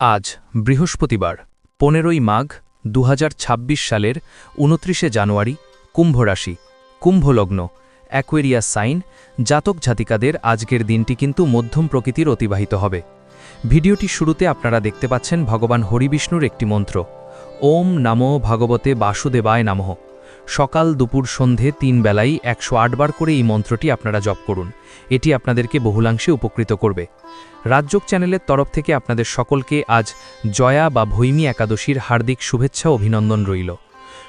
আজ, বৃহস্পতিবার, পনেরোই মাঘ দু হাজার ছাব্বিশ সালের উনত্রিশে জানুয়ারি, কুম্ভ রাশি, কুম্ভলগ্ন, অ্যাকোয়েরিয়া সাইন, জাতক জাতিকাদের আজকের দিনটি কিন্তু মধ্যম প্রকৃতির অতিবাহিত হবে। ভিডিওটি শুরুতে আপনারা দেখতে পাচ্ছেন ভগবান হরিবিষ্ণুর একটি মন্ত্র, ওম নমো ভগবতে বাসুদেবায় নমঃ। সকাল দুপুর সন্ধে তিন বেলায় একশো আট বার করে এই মন্ত্রটি আপনারা জপ করুন। এটি আপনাদেরকে বহুলাংশে উপকৃত করবে। রাজযোগ চ্যানেলের তরফ থেকে আপনাদের সকলকে আজ জয়া বা ভৈমী একাদশীর হার্দিক শুভেচ্ছা অভিনন্দন রইল।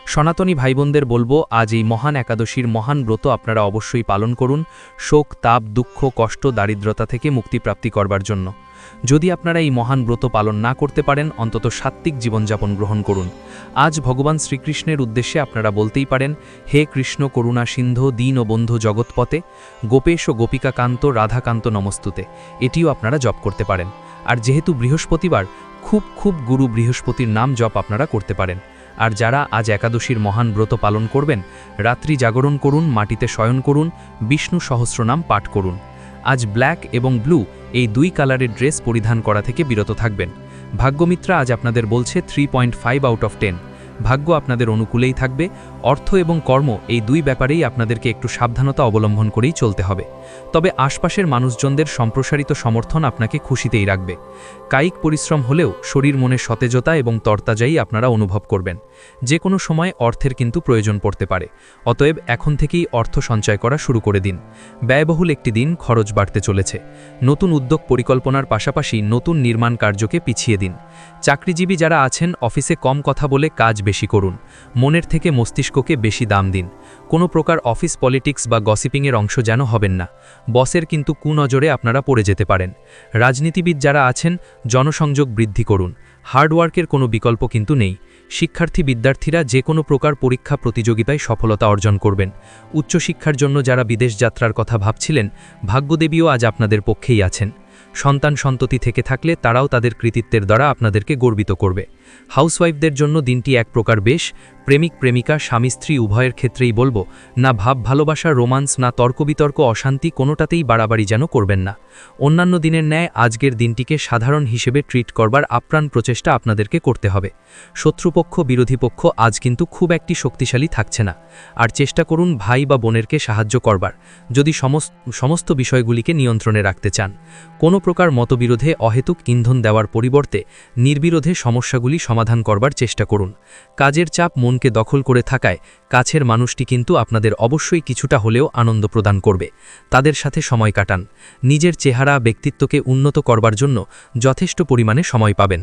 সনাতনী ভাইবোনদের বলব, আজ এই মহান একাদশীর মহান ব্রত আপনারা অবশ্যই পালন করুন, শোক, তাপ, দুঃখ, কষ্ট, দারিদ্রতা থেকে মুক্তিপ্রাপ্তি করবার জন্য। যদি আপনারা এই মহান ব্রত পালন না করতে পারেন, অন্তত সাত্ত্বিক জীবনযাপন গ্রহণ করুন। আজ ভগবান শ্রীকৃষ্ণের উদ্দেশ্যে আপনারা বলতেই পারেন, হে কৃষ্ণ করুণা সিন্ধু, দীন ও বন্ধু জগৎপথে, গোপেশ ও গোপিকাকান্ত, রাধাকান্ত নমস্তুতে, এটিও আপনারা জপ করতে পারেন। আর যেহেতু বৃহস্পতিবার, খুব খুব গুরু বৃহস্পতির নাম জপ আপনারা করতে পারেন। আর যারা আজ একাদশীর মহান ব্রত পালন করবেন, রাত্রি জাগরণ করুন, মাটিতে শয়ন করুন, বিষ্ণু সহস্রনাম পাঠ করুন। আজ ব্ল্যাক এবং ব্লু এই দুই কালারের ড্রেস পরিধান করা থেকে বিরত থাকবেন। ভাগ্যমিত্রা আজ আপনাদের বলছে three point five out of ten ভাগ্য আপনাদের অনুকূলেই থাকবে, অর্থ এবং কর্ম এই দুই ব্যাপারেই আপনাদেরকে একটু সাবধানতা অবলম্বন করেই চলতে হবে। তবে আশপাশের মানুষজনদের সম্প্রসারিত সমর্থন আপনাকে খুশিতেই রাখবে। কায়িক পরিশ্রম হলেও শরীর মনে সতেজতা এবং তরতাজাই আপনারা অনুভব করবেন। যে কোনো সময় অর্থের কিন্তু প্রয়োজন পড়তে পারে। অতএব এখন থেকেই অর্থ সঞ্চয় করা শুরু করে দিন। ব্যয়বহুল একটি দিন খরচ বাড়তে চলেছে। নতুন উদ্যোগ পরিকল্পনার পাশাপাশি নতুন নির্মাণ কার্যকে পিছিয়ে দিন। চাকরিজীবী যারা আছেন, অফিসে কম কথা বলে কাজ বেশি করুন। মনের থেকে মস্তিষ্ককে বেশি দাম দিন। কোনো প্রকার অফিস পলিটিক্স বা গসিপিংয়ের অংশ যেন হবেন না। বসের কিন্তু কুনজরে আপনারা পড়ে যেতে পারেন। রাজনীতিবিদ যারা আছেন, জনসংযোগ বৃদ্ধি করুন। হার্ডওয়ার্কের কোনো বিকল্প কিন্তু নেই। শিক্ষার্থী বিদ্যার্থীরা যে কোনো প্রকার পরীক্ষা প্রতিযোগিতায় সফলতা অর্জন করবেন। উচ্চশিক্ষার জন্য যারা বিদেশ যাত্রার কথা ভাবছিলেন, ভাগ্যদেবীও আজ আপনাদের পক্ষেই আছেন। সন্তান সন্ততি থেকে থাকলে তারাও তাদের কৃতিত্বের দ্বারা আপনাদেরকে গর্বিত করবে। হাউসওয়াইফদের জন্য দিনটি এক প্রকার বেশ প্রেমিক, প্রেমিকা, স্বামী, স্ত্রী উভয়ের ক্ষেত্রেই বলব, না ভাব, ভালোবাসা, রোমান্স, না তর্কবিতর্ক, অশান্তি কোনোটাতেই বাড়াবাড়ি যেন করবেন না। অন্যান্য দিনের ন্যায় আজকের দিনটিকে সাধারণ হিসেবে ট্রিট করবার আপ্রাণ প্রচেষ্টা আপনাদেরকে করতে হবে। শত্রুপক্ষ বিরোধী পক্ষ আজ কিন্তু খুব একটি শক্তিশালী থাকছে না। আর চেষ্টা করুন ভাই বা বোনেরকে সাহায্য করবার, যদি সমস্ত বিষয়গুলিকে নিয়ন্ত্রণে রাখতে চান। কোনো প্রকার মতবিরোধে অহেতুক ইন্ধন দেওয়ার পরিবর্তে নির্বিরোধে সমস্যাগুলি সমাধান করবার চেষ্টা করুন। কাজের চাপ মনকে দখল করে থাকায় কাছের মানুষটি কিন্তু আপনাদের অবশ্যই কিছুটা হলেও আনন্দ প্রদান করবে। তাদের সাথে সময় কাটান। নিজের চেহারা ব্যক্তিত্বকে উন্নত করবার জন্য যথেষ্ট পরিমাণে সময় পাবেন।